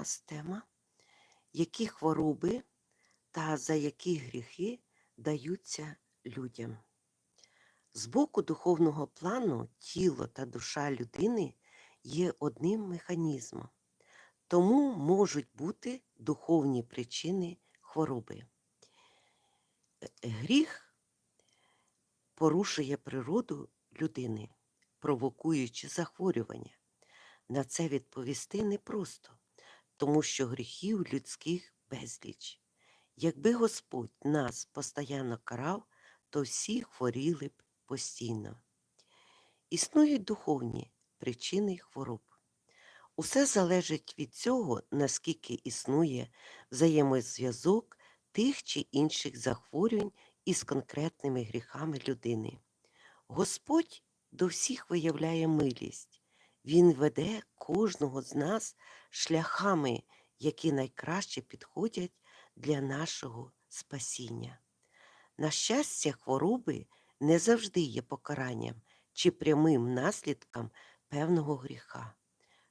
нас тема, які хвороби та за які гріхи даються людям. З боку духовного плану тіло та душа людини є одним механізмом, тому можуть бути духовні причини хвороби. Гріх порушує природу людини, провокуючи захворювання. На це відповісти непросто, тому що гріхів людських безліч. Якби Господь нас постійно карав, то всі хворіли б постійно. Існують духовні причини хвороб. Усе залежить від цього, наскільки існує взаємозв'язок тих чи інших захворювань із конкретними гріхами людини. Господь до всіх виявляє милість. Він веде кожного з нас шляхами, які найкраще підходять для нашого спасіння. На щастя, хвороби не завжди є покаранням чи прямим наслідком певного гріха.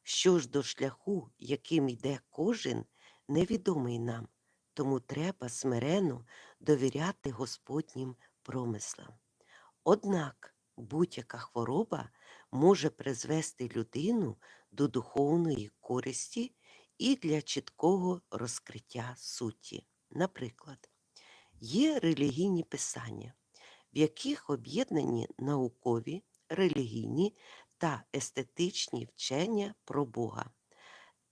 Що ж до шляху, яким йде кожен, невідомий нам, тому треба смирено довіряти Господнім промислам. Однак будь-яка хвороба може призвести людину до духовної користі і для чіткого розкриття суті. Наприклад, є релігійні писання, в яких об'єднані наукові, релігійні та естетичні вчення про Бога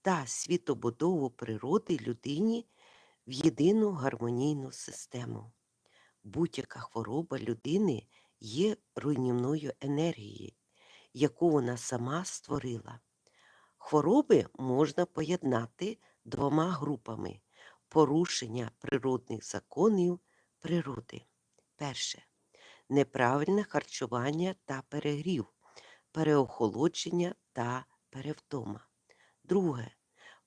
та світобудову природи людині в єдину гармонійну систему. Будь-яка хвороба людини є руйнівною енергією, яку вона сама створила. Хвороби можна поєднати двома групами порушення природних законів природи. Перше неправильне харчування та перегрів, переохолодження та перевтома. Друге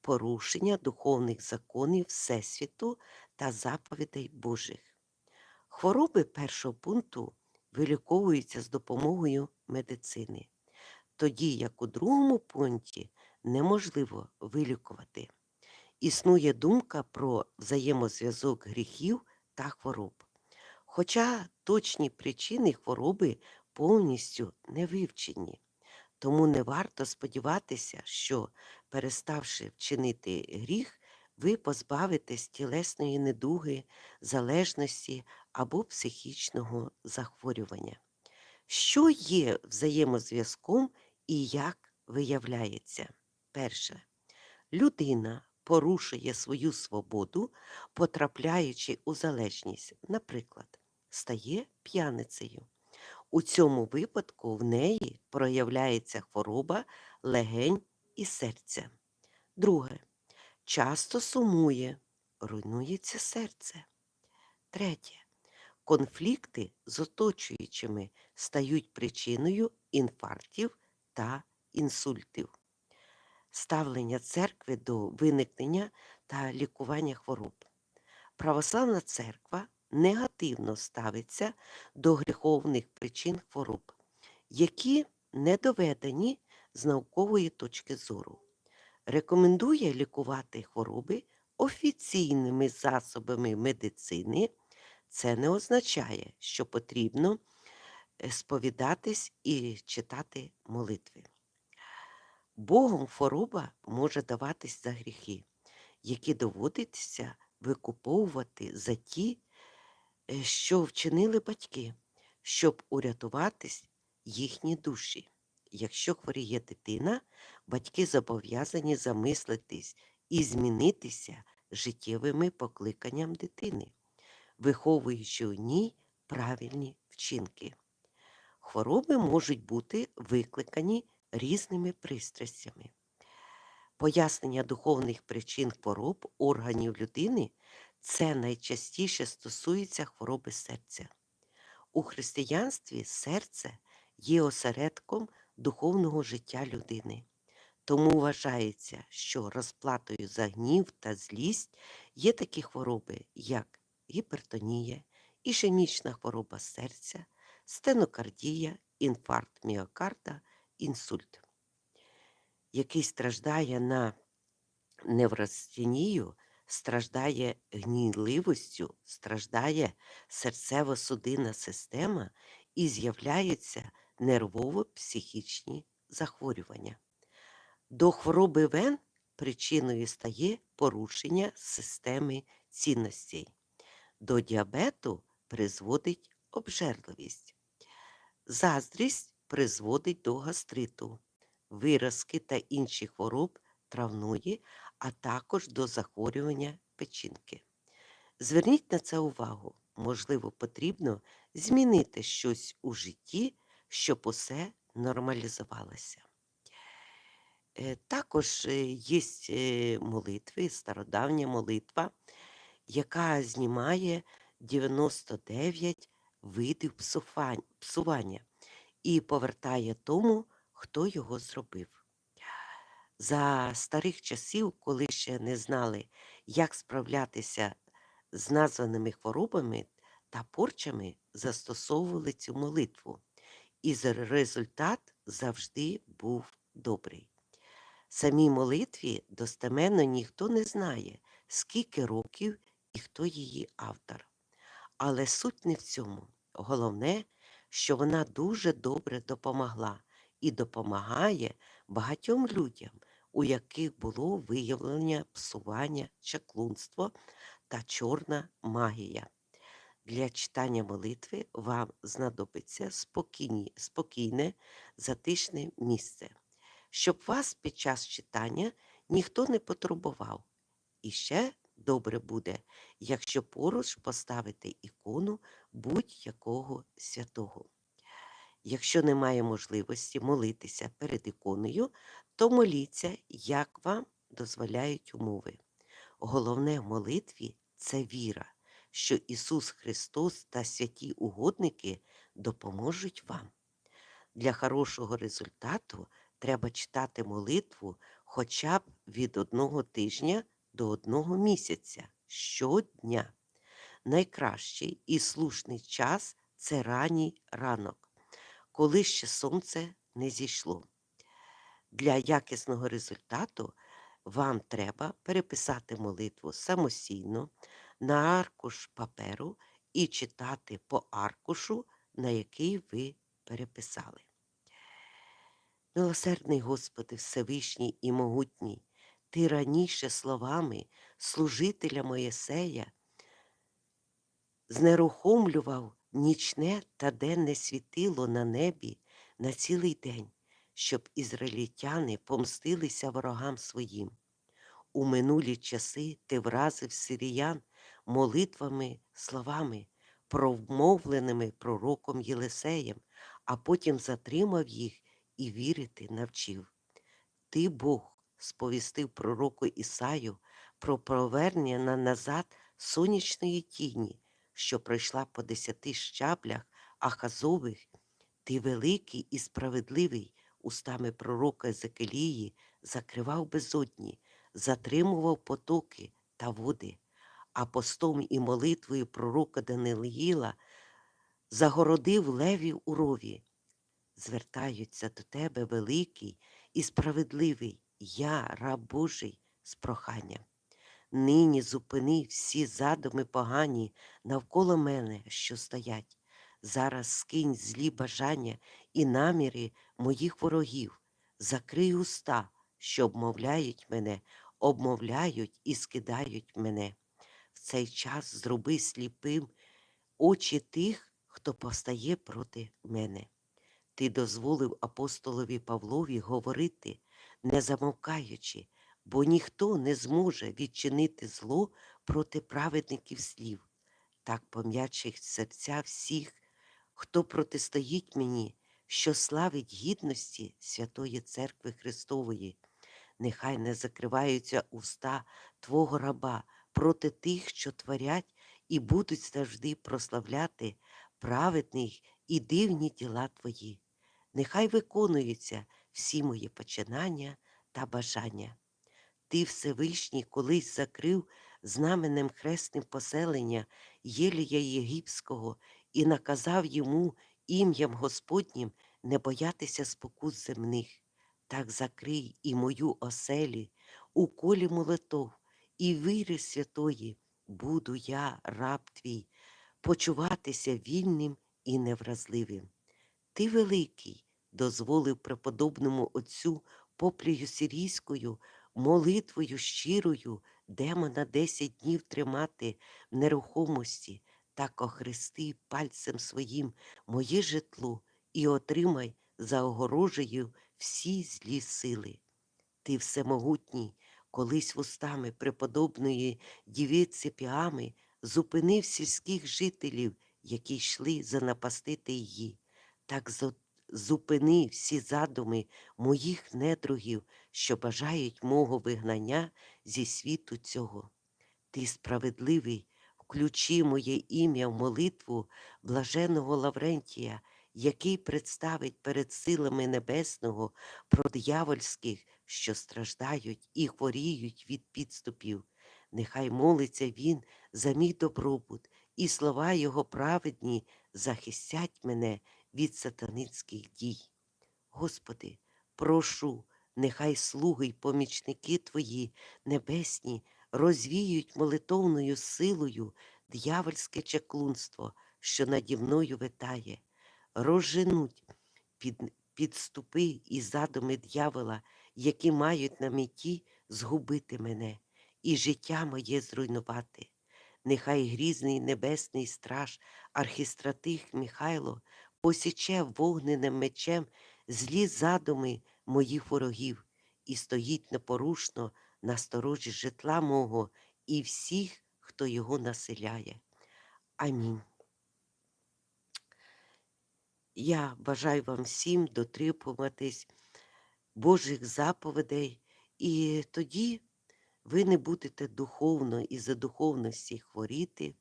порушення духовних законів Всесвіту та заповідей Божих. Хвороби першого пункту виліковуються з допомогою медицини, тоді як у другому пункті неможливо вилікувати. Існує думка про взаємозв'язок гріхів та хвороб. Хоча точні причини хвороби повністю не вивчені, тому не варто сподіватися, що, переставши вчинити гріх, ви позбавитесь тілесної недуги, залежності або психічного захворювання. Що є взаємозв'язком і як виявляється? Перше, людина порушує свою свободу, потрапляючи у залежність, наприклад, стає п'яницею. У цьому випадку в неї проявляється хвороба легень і серця. Друге, часто сумує, руйнується серце. Третє. Конфлікти з оточуючими стають причиною інфарктів та інсультів. Ставлення церкви до виникнення та лікування хвороб. Православна церква негативно ставиться до гріховних причин хвороб, які не доведені з наукової точки зору. Рекомендує лікувати хвороби офіційними засобами медицини. Це не означає, що потрібно сповідатись і читати молитви. Богом хвороба може даватись за гріхи, які доводиться викуповувати за ті, е, що вчинили батьки, щоб урятуватись їхні душі. Якщо хворіє дитина, батьки зобов'язані замислитись і змінитися життєвими покликанням дитини, виховуючи у ній правильні вчинки. Хвороби можуть бути викликані різними пристрастями. Пояснення духовних причин хвороб органів людини це найчастіше стосується хвороби серця. У християнстві серце є осередком духовного життя людини. Тому вважається, що розплатою за гнів та злість є такі хвороби, як гіпертонія, ішемічна хвороба серця, стенокардія, інфаркт міокарда, інсульт, який страждає на неврастенію страждає гнійливостю, страждає серцево-судинна система і з'являються нервово-психічні захворювання. До хвороби вен причиною стає порушення системи цінностей. До діабету призводить обжерливість. Заздрість призводить до гастриту, виразки та інші хвороб травної, а також до захворювання печінки. Зверніть на це увагу. Можливо, потрібно змінити щось у житті, щоб усе нормалізувалося. Е, Також є молитви, стародавня молитва, яка знімає 99 видів псування і повертає тому, хто його зробив. За старих часів, коли ще не знали, як справлятися з названими хворобами та порчами, застосовували цю молитву, і результат завжди був добрий. Самій молитві достеменно ніхто не знає, скільки років і хто її автор. Але суть не в цьому. Головне, що вона дуже добре допомогла і допомагає багатьом людям, у яких було виявлення псування, чаклунство та чорна магія. Для читання молитви вам знадобиться спокійні, спокійне, затишне місце, щоб вас під час читання ніхто не потурбував. І ще добре буде, якщо поруч поставити ікону будь-якого святого. Якщо немає можливості молитися перед іконою, то моліться, як вам дозволяють умови. Головне в молитві це віра, що Ісус Христос та святі угодники допоможуть вам. Для хорошого результату треба читати молитву хоча б від одного тижня до одного місяця щодня. Найкращий і слушний час це ранній ранок, коли ще сонце не зійшло. Для якісного результату вам треба переписати молитву самостійно на аркуш паперу і читати по аркушу, на який ви переписали. Милосердний Господи, Всевишній і могутній, Ти раніше словами служителя Моєсея знерухомлював нічне та денне світило на небі на цілий день, щоб ізраїльтяни помстилися ворогам своїм. У минулі часи ти вразив сиріян молитвами, словами, промовленими пророком Єлисеєм, а потім затримав їх і вірити навчив. Ти, Бог, сповістив пророку Ісаю про повернення назад сонячної тіні, що пройшла по десяти щаблях Ахазових. Ти великий і справедливий, устами пророка Езекелії закривав безодні, затримував потоки та води, а постом і молитвою пророка Даниїла загородив левів у рові. Звертаються до тебе великий і справедливий, я, раб Божий, з проханням. Нині зупини всі задуми погані навколо мене, що стоять. Зараз скинь злі бажання і наміри моїх ворогів, закрий уста, що обмовляють мене, обмовляють і скидають мене. В цей час зроби сліпим очі тих, хто повстає проти мене. Ти дозволив апостолові Павлові говорити, не замовкаючи, бо ніхто не зможе відчинити зло проти праведників слів. Так пом'ячить серця всіх, хто протистоїть мені, що славить гідності Святої Церкви Христової. Нехай не закриваються уста Твого раба проти тих, що творять і будуть завжди прославляти праведних і дивні діла Твої. Нехай виконуються всі мої починання та бажання. Ти Всевишній колись закрив знаменем хресним поселення Єлія Єгипського і наказав йому ім'ям Господнім не боятися спокус земних. Так закрий і мою оселі у колі молитов і віри святої буду я, раб твій, почуватися вільним і невразливим. Ти великий, дозволив преподобному отцю Поплію Сирійською молитвою щирою демона десять днів тримати в нерухомості, так охрести пальцем своїм моє житло і отримай за огорожею всі злі сили. Ти всемогутній, колись вустами преподобної дівиці Піами зупинив сільських жителів, які йшли занапастити її. Так зо- зупини всі задуми моїх недругів, що бажають мого вигнання зі світу цього. Ти справедливий, включи моє ім'я в молитву блаженого Лаврентія, який представить перед силами небесного про диявольських, що страждають і хворіють від підступів. Нехай молиться він за мій добробут, і слова його праведні захистять мене від сатаницьких дій. Господи, прошу, нехай слуги й помічники Твої небесні розвіють молитовною силою д'явольське чаклунство, що наді мною витає, розженуть під, підступи і задуми д'явола, які мають на меті згубити мене і життя моє зруйнувати. Нехай грізний небесний страж архістратих Михайло посіче вогненим мечем злі задуми моїх ворогів і стоїть непорушно на сторожі житла мого і всіх, хто його населяє. Амінь. Я бажаю вам всім дотримуватись Божих заповідей, і тоді ви не будете духовно і за духовності хворіти,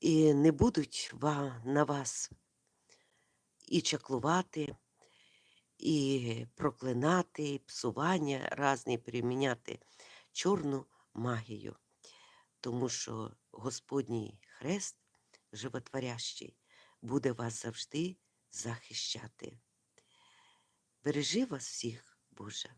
і не будуть на вас і чаклувати, і проклинати, і псування разні приміняти чорну магію, тому що Господній хрест животворящий буде вас завжди захищати. Бережи вас всіх, Боже.